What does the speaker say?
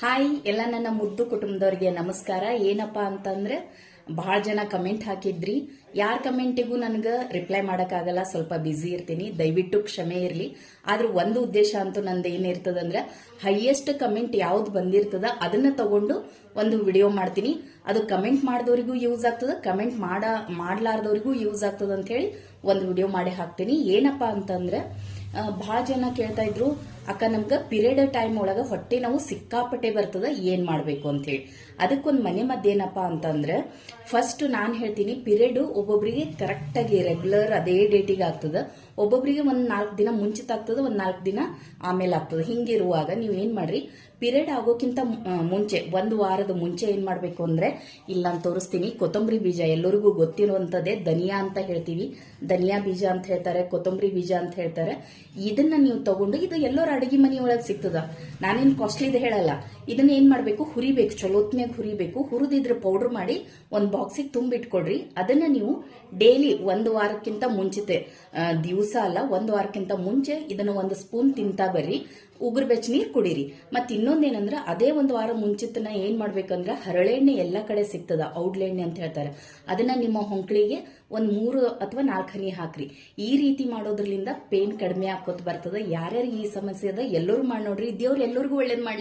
Hi, ಎಲ್ಲ ನನ್ನ ಮುದ್ದು ಕುಟುಂಬದವ್ರಿಗೆ ನಮಸ್ಕಾರ. ಏನಪ್ಪಾ ಅಂತಂದ್ರೆ ಬಹಳ ಜನ ಕಮೆಂಟ್ ಹಾಕಿದ್ರಿ. ಯಾರ ಕಮೆಂಟಿಗೂ ನನಗೆ ರಿಪ್ಲೈ ಮಾಡೋಕ್ಕಾಗಲ್ಲ, ಸ್ವಲ್ಪ ಬ್ಯುಸಿ ಇರ್ತೀನಿ. ದಯವಿಟ್ಟು ಕ್ಷಮೆ ಇರಲಿ. ಆದ್ರೆ ಒಂದು ಉದ್ದೇಶ ಅಂತೂ ನಂದು ಏನಿರ್ತದಂದ್ರೆ ಹೈಯೆಸ್ಟ್ ಕಮೆಂಟ್ ಯಾವ್ದು ಬಂದಿರ್ತದ ಅದನ್ನ ತಗೊಂಡು ಒಂದು ವಿಡಿಯೋ ಮಾಡ್ತೀನಿ. ಅದು ಕಮೆಂಟ್ ಮಾಡಿದವರಿಗೂ ಯೂಸ್ ಆಗ್ತದ ಕಮೆಂಟ್ ಮಾಡ, ಮಾಡ್ಲಾರ್ದವ್ರಿಗೂ ಯೂಸ್ ಆಗ್ತದ ಅಂತ ಹೇಳಿ ಒಂದು ವಿಡಿಯೋ ಮಾಡಿ ಹಾಕ್ತೀನಿ. ಏನಪ್ಪಾ ಅಂತಂದ್ರೆ ಬಹಳ ಜನ ಕೇಳ್ತಾ ಇದ್ರು ಅಕ್ಕ, ನಮ್ಗೆ ಪಿರಿಯಡ್ ಟೈಮ್ ಒಳಗ ಹೊಟ್ಟೆ ನಾವು ಸಿಕ್ಕಾಪಟ್ಟೆ ಬರ್ತದ, ಏನು ಮಾಡಬೇಕು ಅಂತ ಹೇಳಿ ಅದಕ್ಕೊಂದು ಮನೆ ಮದ್ದೇನಪ್ಪ ಅಂತಂದ್ರೆ ಫಸ್ಟ್ ನಾನು ಹೇಳ್ತೀನಿ ಪಿರಿಯಡ್ ಒಬ್ಬೊಬ್ಬರಿಗೆ ಕರೆಕ್ಟಾಗಿ ರೆಗ್ಯುಲರ್ ಅದೇ ಡೇಟಿಗೆ ಆಗ್ತದೆ. ಒಬ್ಬೊಬ್ಬರಿಗೆ ಒಂದು ನಾಲ್ಕು ದಿನ ಮುಂಚಿತ ಆಗ್ತದ, ಒಂದ್ ನಾಲ್ಕು ದಿನ ಆಮೇಲೆ ಆಗ್ತದ. ಹಿಂಗಿರುವಾಗ ನೀವು ಏನು ಮಾಡ್ರಿ ಪಿರಿಯಡ್ ಆಗೋಕ್ಕಿಂತ ಮುಂಚೆ, ಒಂದು ವಾರದ ಮುಂಚೆ ಏನು ಮಾಡಬೇಕು ಅಂದ್ರೆ, ಇಲ್ಲ ನಾನು ತೋರಿಸ್ತೀನಿ, ಕೊತ್ತಂಬರಿ ಬೀಜ ಎಲ್ಲರಿಗೂ ಗೊತ್ತಿರುವಂಥದ್ದೇ ಧನಿಯಾ ಅಂತ ಹೇಳ್ತೀವಿ. ಧನಿಯಾ ಬೀಜ ಅಂತ ಹೇಳ್ತಾರೆ, ಕೊತ್ತಂಬರಿ ಬೀಜ ಅಂತ ಹೇಳ್ತಾರೆ. ಇದನ್ನ ನೀವು ತಗೊಂಡು, ಇದು ಎಲ್ಲರ ಅಡಿಗೆ ಮನೆಯೊಳಗೆ ಸಿಗ್ತದ. ನಾನೇನು ಇದು ಹೇಳಲ್ಲ. ಇದನ್ನ ಏನ್ ಮಾಡಬೇಕು? ಹುರಿಬೇಕು. ಚಲೋತ್ನಾಗ ಹುರಿಬೇಕು. ಹುರಿದಿದ್ರ ಪೌಡರ್ ಮಾಡಿ ಒಂದ್ ಬಾಕ್ಸಿಗೆ ತುಂಬಿಟ್ಕೊಡ್ರಿ. ಅದನ್ನ ನೀವು ಡೈಲಿ ಒಂದು ವಾರಕ್ಕಿಂತ ಮುಂಚಿತೆ ದಿವಸ ಅಲ್ಲ, ಒಂದು ವಾರಕ್ಕಿಂತ ಮುಂಚೆ ಇದನ್ನ ಒಂದು ಸ್ಪೂನ್ ತಿಂತಾ ಬರ್ರಿ. ಉಗುರು ಬೆಚ್ಚ ನೀರು ಕುಡೀರಿ. ಮತ್ತೆ ಇನ್ನೊಂದೇನಂದ್ರ ಅದೇ ಒಂದು ವಾರ ಮುಂಚಿತನ ಏನ್ ಮಾಡ್ಬೇಕಂದ್ರ ಹರಳೆಣ್ಣೆ ಎಲ್ಲ ಕಡೆ ಸಿಗ್ತದ, ಔಡ್ಲೆಣ್ಣೆ ಅಂತ ಹೇಳ್ತಾರೆ. ಅದನ್ನ ನಿಮ್ಮ ಹೊಂಕಳಿಗೆ ಒಂದ್ ಮೂರು ಅಥವಾ ನಾಲ್ಕು ಹಾಕ್ರಿ. ಈ ರೀತಿ ಮಾಡೋದ್ರಿಂದ ಪೇನ್ ಕಡಿಮೆ ಆಕೋತ್ ಬರ್ತದ. ಯಾರ್ಯಾರಿಗೆ ಈ ಸಮಸ್ಯೆ ಅದ ಎಲ್ಲರೂ ಮಾಡಿ ನೋಡ್ರಿ. ದೇವ್ರು ಎಲ್ಲರಿಗೂ ಒಳ್ಳೇದ್ ಮಾಡ್ಲಿ.